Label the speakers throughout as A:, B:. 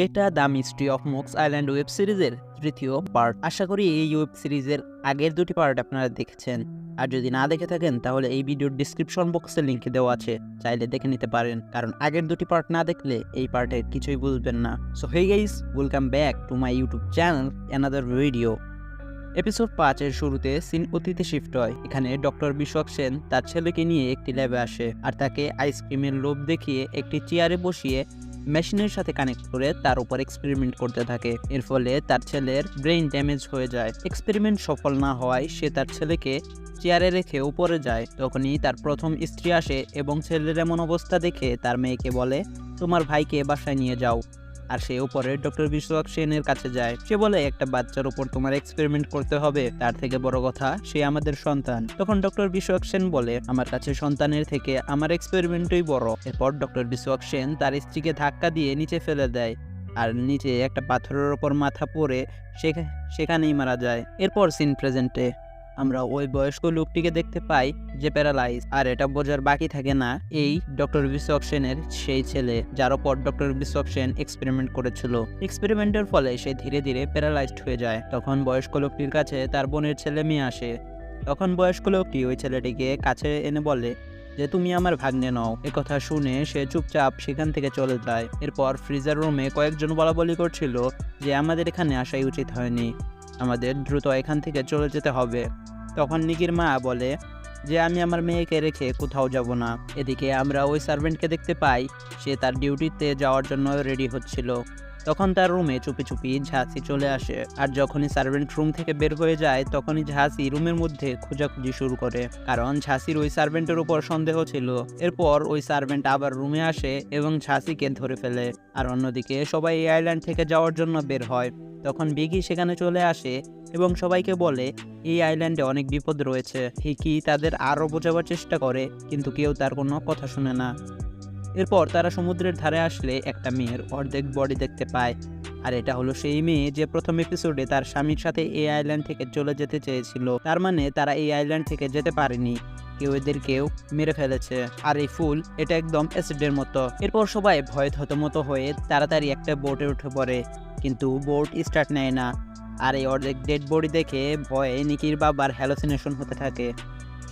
A: এটা the mystery of Mox island web সিরিজের তৃতীয় পার্ট। আশা করি এই ওয়েব সিরিজের আগের দুটি পার্ট আপনারা দেখেছেন। আর যদি না দেখে থাকেন, তাহলে এই ভিডিওর ডিসক্রিপশন বক্সে লিঙ্ক দেওয়া আছে। চাইলে দেখে নিতে পারেন, কারণ আগের দুটি পার্ট না দেখলে এই পার্টের কিছুই বুঝবেন না। So hey guys welcome back to my YouTube channel another video episode পাঁচের শুরুতে সিন অতীতে শিফট হয়। এখানে ডক্টর বিশ্বক সেন তার ছেলেকে নিয়ে একটি ল্যাবে আসে, আর তাকে আইসক্রিমের লোভ দেখিয়ে একটি চেয়ারে বসিয়ে মেশিনের সাথে কানেক্ট করে তার উপর এক্সপেরিমেন্ট করতে থাকে। এর ফলে তার ছেলের ব্রেইন ড্যামেজ হয়ে যায়। এক্সপেরিমেন্ট সফল না হওয়ায় সে তার ছেলেকে চেয়ারে রেখে উপরে যায়। তখনই তার প্রথম স্ত্রী আসে এবং ছেলের এমন অবস্থা দেখে তার মেয়েকে বলে, তোমার ভাইকে বাসায় নিয়ে যাও। আর সে উপরে ডক্টর বিশ্বক সেনের কাছে যায়। সে বলে, একটা বাচ্চার উপর তোমার এক্সপেরিমেন্ট করতে হবে। তার থেকে বড় কথা, সে আমাদের সন্তান। তখন ডক্টর বিশ্বক সেন বলে, আমার কাছে সন্তানের থেকে আমার এক্সপেরিমেন্টই বড়। এরপর ডক্টর বিশ্বক সেন তার স্ত্রীকে ধাক্কা দিয়ে নিচে ফেলে দেয় আর নিচে একটা পাথরের ওপর মাথা সেখা- সেখানেই মারা যায়। এরপর সিন প্রেজেন্টে আমরা ওই বয়স্ক লোকটিকে দেখতে পাই যে প্যারালাইজ, আর এটা বোঝার বাকি থাকে না এই ডক্টর বিশ্বক সেনের সেই ছেলে, যার ওপর ডক্টর বিশ্বক সেন এক্সপেরিমেন্ট করেছিল। এক্সপেরিমেন্টের ফলে সে ধীরে ধীরে প্যারালাইজড হয়ে যায়। তখন বয়স্ক লোকটির কাছে তার বোনের ছেলে মেয়ে আসে। তখন বয়স্ক লোকটি ওই ছেলেটিকে কাছে এনে বলে যে, তুমি আমার ভাগ্নে নও। কথা শুনে সে চুপচাপ সেখান থেকে চলে যায়। এরপর ফ্রিজার রুমে কয়েকজন বলা বলি করছিল যে, আমাদের এখানে আসাই উচিত হয়নি। আমাদের দ্রুত এখান থেকে চলে যেতে হবে। তখন নিকির মা বলে, যে আমি আমার মেয়েকে রেখে কোথাও যাব না। এদিকে আমরা ওই সার্ভেন্টকে দেখতে পাই। সে তার ডিউটিতে যাওয়ার জন্য রেডি হচ্ছিল। তখন তার রুমে চুপি চুপি ঝাঁসি চলে আসে। আর যখনই সার্ভেন্ট রুম থেকে বের হয়ে যায়, তখনই ঝাঁসি রুমের মধ্যে খোঁজাখুঁজি শুরু করে। কারণ ঝাঁসির ওই সার্ভেন্টের উপর সন্দেহ ছিল। এরপর ওই সার্ভেন্ট আবার রুমে আসে এবং ঝাঁসিকে ধরে ফেলে। আর অন্যদিকে সবাই এই আইল্যান্ড থেকে যাওয়ার জন্য বের হয়। তখন বিগি সেখানে চলে আসে এবং সবাইকে বলে, এই আইল্যান্ডে অনেক বিপদ রয়েছে। হিকি তাদের আরও বোঝাবার চেষ্টা করে, কিন্তু কেউ তার কোনো কথা শুনে না। এরপর তারা সমুদ্রের ধারে আসলে একটা মেয়ের অর্ধেক বডি দেখতে পায়। আর এটা হলো সেই মেয়ে যে প্রথম এপিসোডে তার স্বামীর সাথে এই আইল্যান্ড থেকে চলে যেতে চেয়েছিল। তার মানে তারা এই আইল্যান্ড থেকে যেতে পারেনি। কেউ এদেরকেও মেরে ফেলেছে। আর এই ফুল এটা একদম অ্যাসিডের মতো। এরপর সবাই ভয়ে থতমত হয়ে তাড়াতাড়ি একটা বোটে উঠে পড়ে। কিন্তু বোট স্টার্ট নেয় না। আর এই অর্ধেক ডেড বডি দেখে ভয়ে নিকির বাবার হ্যালোসিনেশন হতে থাকে।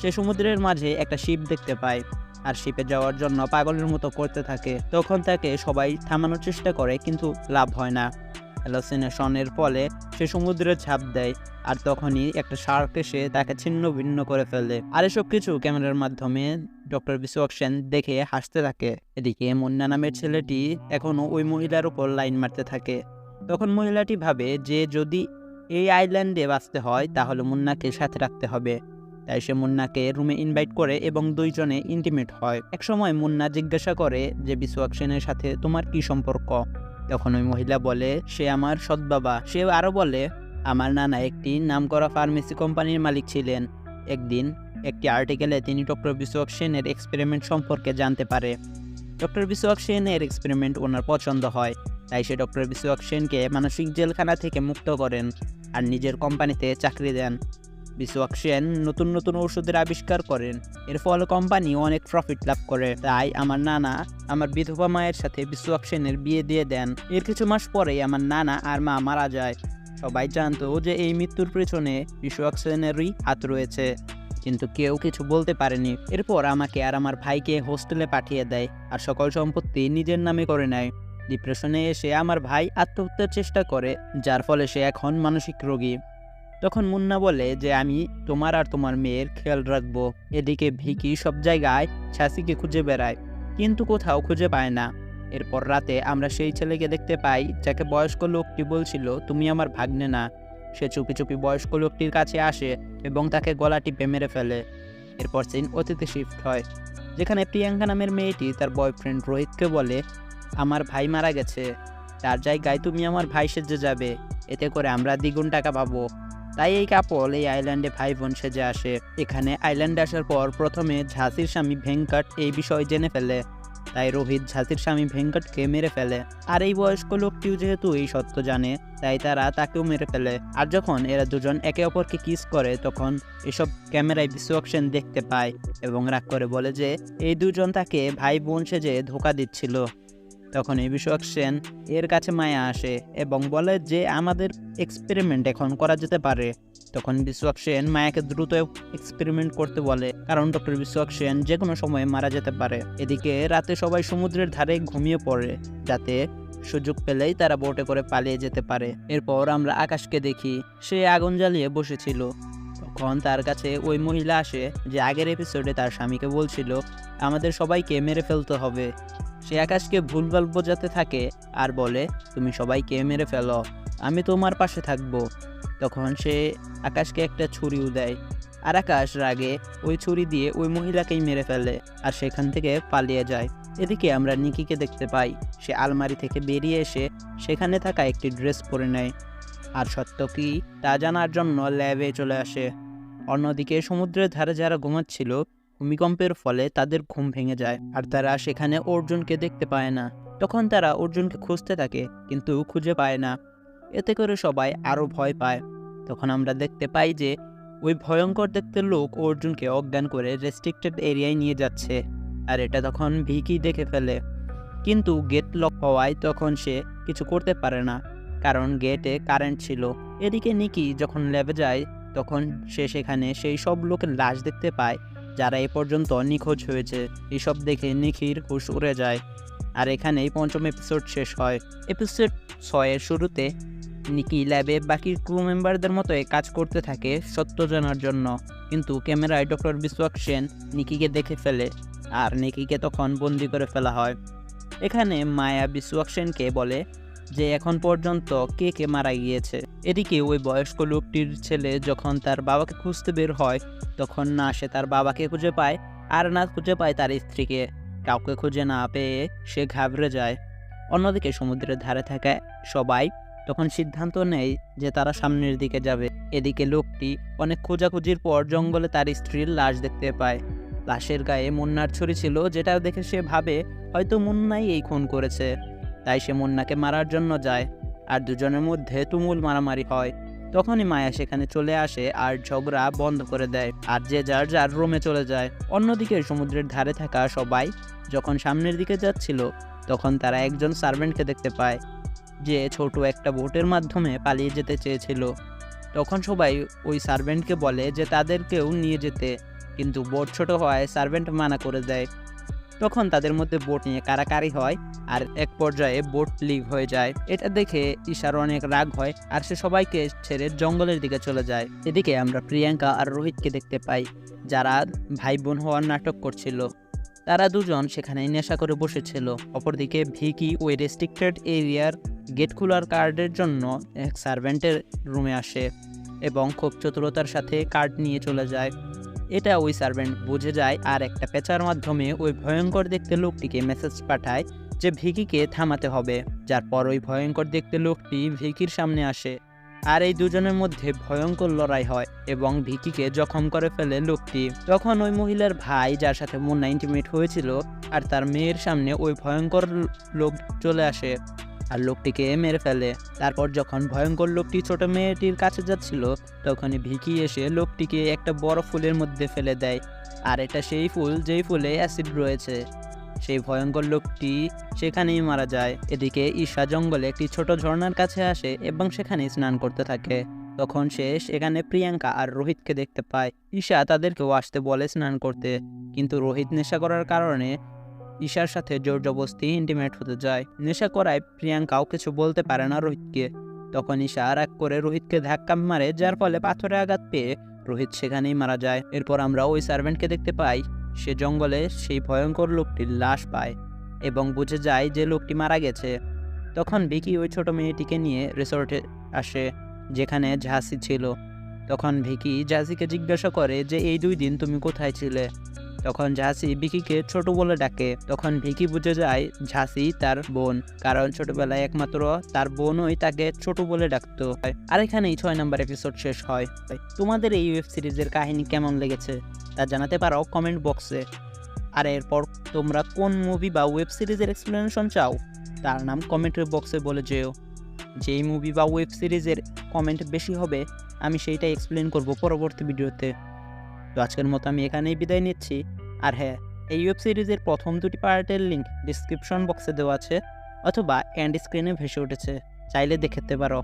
A: সে সমুদ্রের মাঝে একটা শিপ দেখতে পায়। আর শিপে যাওয়ার জন্য পাগলের মতো করতে থাকে। তখন তাকে সবাই থামানোর চেষ্টা করে, কিন্তু লাভ হয় না। হ্যালোসিনেশনের ফলে সে সমুদ্রে ঝাঁপ দেয় আর তখনই একটা শার্ক এসে তাকে ছিন্ন ভিন্ন করে ফেলে। আর এসব কিছু ক্যামেরার মাধ্যমে ডক্টর বিশ্বক সেন দেখে হাসতে থাকে। এদিকে মুন্না নামের ছেলেটি এখনও ওই মহিলার উপর লাইন মারতে থাকে। তখন মহিলাটি ভাবে যে যদি এই আইল্যান্ডে বাঁচতে হয়, তাহলে মুন্নাকে সাথে রাখতে হবে। তাই সে মুন্নাকে রুমে ইনভাইট করে এবং দুইজনে ইন্টিমেট হয়। একসময় মুন্না জিজ্ঞাসা করে যে বিশ্বক সেনের সাথে তোমার কি সম্পর্ক? তখন ওই মহিলা বলে, সে আমার সৎ বাবা সে আরও বলে, আমার নানা একটি নামকরা ফার্মেসি কোম্পানির মালিক ছিলেন। একদিন একটি আর্টিকেলে তিনি ডক্টর বিশ্বক সেনের এক্সপেরিমেন্ট সম্পর্কে জানতে পারে। ডক্টর বিশ্বক সেনের এক্সপেরিমেন্ট ওনার পছন্দ হয়, তাই সে ডক্টর বিশ্বক সেনকে মানসিক জেলখানা থেকে মুক্ত করেন আর নিজের কোম্পানিতে চাকরি দেন। বিশ্বক সেন নতুন নতুন ওষুধের আবিষ্কার করেন। এর ফলে কোম্পানি অনেক প্রফিট লাভ করে। তাই আমার নানা আমার বিধবা মায়ের সাথে বিশ্বক সেনের বিয়ে দিয়ে দেন। এর কিছু মাস পরেই আমার নানা আর মা মারা যায়। সবাই জানতো যে এই মৃত্যুর পেছনে বিশ্বক সেনেরই হাত রয়েছে। কিন্তু কেউ কিছু বলতে পারেনি। এরপর আমাকে আর আমার ভাইকে হোস্টেলে পাঠিয়ে দেয় আর সকল সম্পত্তি নিজের নামে করে নেয়। ডিপ্রেশনে এসে আমার ভাই আত্মহত্যার চেষ্টা করে, যার ফলে সে এখন মানসিক রোগী। তখন মুন্না বলে যে, আমি তোমার আর তোমার মেয়ের খেয়াল রাখব। এদিকে ভিকি সব জায়গায় ছাসিকে খুঁজে বেড়ায়, কিন্তু কোথাও খুঁজে পায় না। এরপর রাতে আমরা সেই ছেলেকে দেখতে পাই, যাকে বয়স্ক লোকটি বলছিল, তুমি আমার ভাগ্নে না। সে চুপি চুপি বয়স্ক লোকটির কাছে আসে এবং তাকে গলা টিপে মেরে ফেলে। এরপর সিন অতীতে শিফট হয়, যেখানে প্রিয়াঙ্কা নামের মেয়েটি তার বয়ফ্রেন্ড রোহিতকে বলে, আমার ভাই মারা গেছে। তার জায়গায় তুমি আমার ভাই সেজে যাবে। এতে করে আমরা দ্বিগুণ টাকা পাবো। তাই এই কাপল এই আইল্যান্ডে ভাই বোন সেজে আসে। এখানে আইল্যান্ডে আসার পর প্রথমে ঝাঁসির স্বামী ভেঙ্কট এই বিষয় জেনে ফেলে। তাই রোহিত ঝাঁসির স্বামী ভেঙ্কটকে মেরে ফেলে। আর এই বয়স্ক লোকটিও যেহেতু এই সত্য জানে, তাই তারা তাকেও মেরে ফেলে। আর যখন এরা দুজন একে অপরকে কিস করে, তখন এসব ক্যামেরায় বিশ্বকসেন দেখতে পায় এবং রাগ করে বলে যে, এই দুজন তাকে ভাই বোন সেজে ধোকা দিচ্ছিল। তখন বিশ্বক সেন এর কাছে মায়া আসে এবং বলে যে আমাদের এক্সপেরিমেন্ট এখন করা যেতে পারে। তখন বিশ্বক সেন মায়াকে দ্রুত এক্সপেরিমেন্ট করতে বলে, কারণ ডক্টর বিশ্বক সেন যে কোনো সময় মারা যেতে পারে। এদিকে রাতে সবাই সমুদ্রের ধারে ঘুমিয়ে পড়ে, যাতে সুযোগ পেলেই তারা বোটে করে পালিয়ে যেতে পারে। এরপর আমরা আকাশকে দেখি, সে আগুন জ্বালিয়ে বসেছিল। তখন তার কাছে ওই মহিলা আসে, যে আগের এপিসোডে তার স্বামীকে বলছিল, আমাদের সবাইকে মেরে ফেলতে হবে। সে আকাশকে ভুলভাল বোঝাতে থাকে আর বলে, তুমি সবাইকে মেরে ফেলো, আমি তোমার পাশে থাকব। তখন সে আকাশকে একটা ছুরিও দেয়। আর আকাশ রাগে ওই ছুরি দিয়ে ওই মহিলাকেই মেরে ফেলে আর সেখান থেকে পালিয়ে যায়। এদিকে আমরা নিকিকে দেখতে পাই, সে আলমারি থেকে বেরিয়ে এসে সেখানে থাকা একটি ড্রেস পরে নেয়। আর সত্য কি তা জানার জন্য ল্যাবে চলে আসে। অন্যদিকে সমুদ্রের ধারে যারা ঘুমাচ্ছিল ভূমিকম্পের ফলে তাদের ঘুম ভেঙে যায় আর তারা সেখানে অর্জুনকে দেখতে পায় না। তখন তারা অর্জুনকে খুঁজতে থাকে, কিন্তু খুঁজে পায় না। এতে করে সবাই আরও ভয় পায়। তখন আমরা দেখতে পাই যে, ওই ভয়ঙ্কর দেখতে লোক অর্জুনকে অজ্ঞান করে রেস্ট্রিক্টেড এরিয়ায় নিয়ে যাচ্ছে। আর এটা তখন ভিকি দেখে ফেলে। কিন্তু গেট লক হওয়ায় তখন সে কিছু করতে পারে না, কারণ গেটে কারেন্ট ছিল। এদিকে নিকি যখন ল্যাবে যায়, তখন সে সেখানে সেই সব লোকের লাশ দেখতে পায়। যারা এ পর্যন্ত নিখোঁজ হয়েছে। এসব দেখে নিখির হুশ উড়ে যায়। আর এখানেই পঞ্চম এপিসোড শেষ হয়। এপিসোড ছয়ের শুরুতে নিকি ল্যাবে বাকি ক্রু মেম্বারদের মতোই কাজ করতে থাকে সত্য জানার জন্য। কিন্তু ক্যামেরায় ডক্টর বিশ্বক সেন নিকিকে দেখে ফেলে আর নিকিকে তখন বন্দি করে ফেলা হয়। এখানে মায়া বিশ্বক সেনকে বলে যে, এখন পর্যন্ত কে কে মারা গিয়েছে? এদিকে ওই বয়স্ক লোকটির ছেলে যখন তার বাবাকে খুঁজতে বের হয়, তখন না সে তার বাবাকে খুঁজে পায় আর না খুঁজে পায় তার স্ত্রীকে। কাউকে খুঁজে না পেয়ে সে ঘাবড়ে যায়। অন্যদিকে সমুদ্রের ধারে থাকা সবাই তখন সিদ্ধান্ত নেয় যে তারা সামনের দিকে যাবে। এদিকে লোকটি অনেক খোঁজাখুঁজির পর জঙ্গলে তার স্ত্রীর লাশ দেখতে পায়। লাশের গায়ে মুন্নার ছড়ি ছিল, যেটা দেখে সে ভাবে, হয়তো মুন্নাই এই খুন করেছে। তাই সে মুন্নাকে মারার জন্য যায়। আর দুজনের মধ্যে তুমুল মারামারি হয়। তখনই মায়া সেখানে চলে আসে আর ঝগড়া বন্ধ করে দেয় আর যে যার যার রোমে চলে যায়। অন্যদিকে সমুদ্রের ধারে থাকা সবাই যখন সামনের দিকে যাচ্ছিল, তখন তারা একজন সার্ভেন্টকে দেখতে পায়, যে ছোট একটা বোটের মাধ্যমে পালিয়ে যেতে চেয়েছিল। তখন সবাই ওই সার্ভেন্টকে বলে যে তাদেরকেও নিয়ে যেতে, কিন্তু বোট ছোট হওয়ায় সার্ভেন্ট মানা করে দেয়। তখন তাদের মধ্যে বোট নিয়ে কারাকারি হয় আর এক পর্যায়ে বোট লিক হয়ে যায়। এটা দেখে ঈশার অনেক রাগ হয় আর সে সবাইকে ছেড়ে জঙ্গলের দিকে চলে যায়। এদিকে আমরা প্রিয়াঙ্কা আর রোহিতকে দেখতে পাই, যারা ভাই বোন হওয়ার নাটক করছিল। তারা দুজন সেখানে নেশা করে বসেছিল। অপরদিকে ভিকি ওই রেস্ট্রিক্টেড এরিয়ার গেট খোলার কার্ডের জন্য এক সার্ভেন্টের রুমে আসে এবং খুব চতুরতার সাথে কার্ড নিয়ে চলে যায়। এটা ওই সার্ভেন্ট বুঝে যায় আর একটা পেঁচার মাধ্যমে ওই ভয়ঙ্কর দেখতে লোকটিকে মেসেজ পাঠায় যে ভিকিকে থামাতে হবে। যার পর ওই ভয়ঙ্কর দেখতে লোকটি ভিকির সামনে আসে আর এই দুজনের মধ্যে ভয়ঙ্কর লড়াই হয় এবং ভিকিকে জখম করে ফেলে লোকটি। তখন ওই মহিলার ভাই, যার সাথে মুন্না ইন্টিমেট হয়েছিল আর তার মেয়ের সামনে ওই ভয়ঙ্কর লোক চলে আসে। আর লোকটিকে মেরে ফেলে। তারপর যখন ভয়ঙ্কর লোকটি ছোট মেয়েটির কাছে যাচ্ছিল, তখনই ভিকি এসে লোকটিকে একটা বড় ফুলের মধ্যে ফেলে দেয়। আর এটা সেই ফুল যেই ফুলে অ্যাসিড রয়েছে। সেই ভয়ঙ্কর লোকটি সেখানেই মারা যায়। এদিকে ঈশা জঙ্গলে একটি ছোট ঝর্ণার কাছে আসে এবং সেখানে স্নান করতে থাকে। তখন সে সেখানে প্রিয়াঙ্কা আর রোহিতকে দেখতে পায়। ঈশা তাদেরকেও আসতে বলে স্নান করতে। কিন্তু রোহিত নেশা করার কারণে ঈশার সাথে জোর জবস্তি ইন্টিমেট হতে যায়। নেশা করায় প্রিয়াঙ্কাও কিছু বলতে পারে না রোহিতকে। তখন ঈশা রাগ করে রোহিতকে ধাক্কা মারে, যার ফলে পাথরে আঘাত পেয়ে রোহিত সেখানেই মারা যায়। এরপর আমরা ওই সার্ভেন্টকে দেখতে পাই। সে জঙ্গলে সেই ভয়ঙ্কর লোকটির লাশ পায় এবং বুঝে যায় যে লোকটি মারা গেছে। তখন ভিকি ওই ছোট মেয়েটিকে নিয়ে রিসোর্টে আসে, যেখানে ঝাঁসি ছিল। তখন ভিকি ঝাঁসিকে জিজ্ঞাসা করে যে, এই দুই দিন তুমি কোথায় ছিলে? তখন ঝাঁসি ভিকিকে ছোট বলে ডাকে। তখন ভিকি বুঝে যায় ঝাঁসি তার বোন, কারণ ছোটবেলায় একমাত্র তার বোনই তাকে ছোট বলে ডাকতো। আর এখানেই ছয় নম্বর এপিসোড শেষ হয়। তোমাদের এই ওয়েব সিরিজের কাহিনী কেমন লেগেছে? তা জানাতে পারো কমেন্ট বক্সে আর এরপর তোমরা কোন মুভি বা ওয়েব সিরিজের এক্সপ্লেনেশন চাও? তার নাম কমেন্টের বক্সে বলে যেও। যেই মুভি বা ওয়েব সিরিজের কমেন্ট বেশি হবে, আমি সেইটাই এক্সপ্লেন করব পরবর্তী ভিডিওতে তো আজকের মতো আমি এখানেই বিদায় নিচ্ছি। আর হ্যাঁ এই ওয়েব সিরিজের প্রথম দুটি পার্টের লিঙ্ক ডিসক্রিপশন বক্সে দেওয়া আছে, অথবা এন্ড স্ক্রিনে ভেসে উঠেছে। চাইলে দেখতে পারো।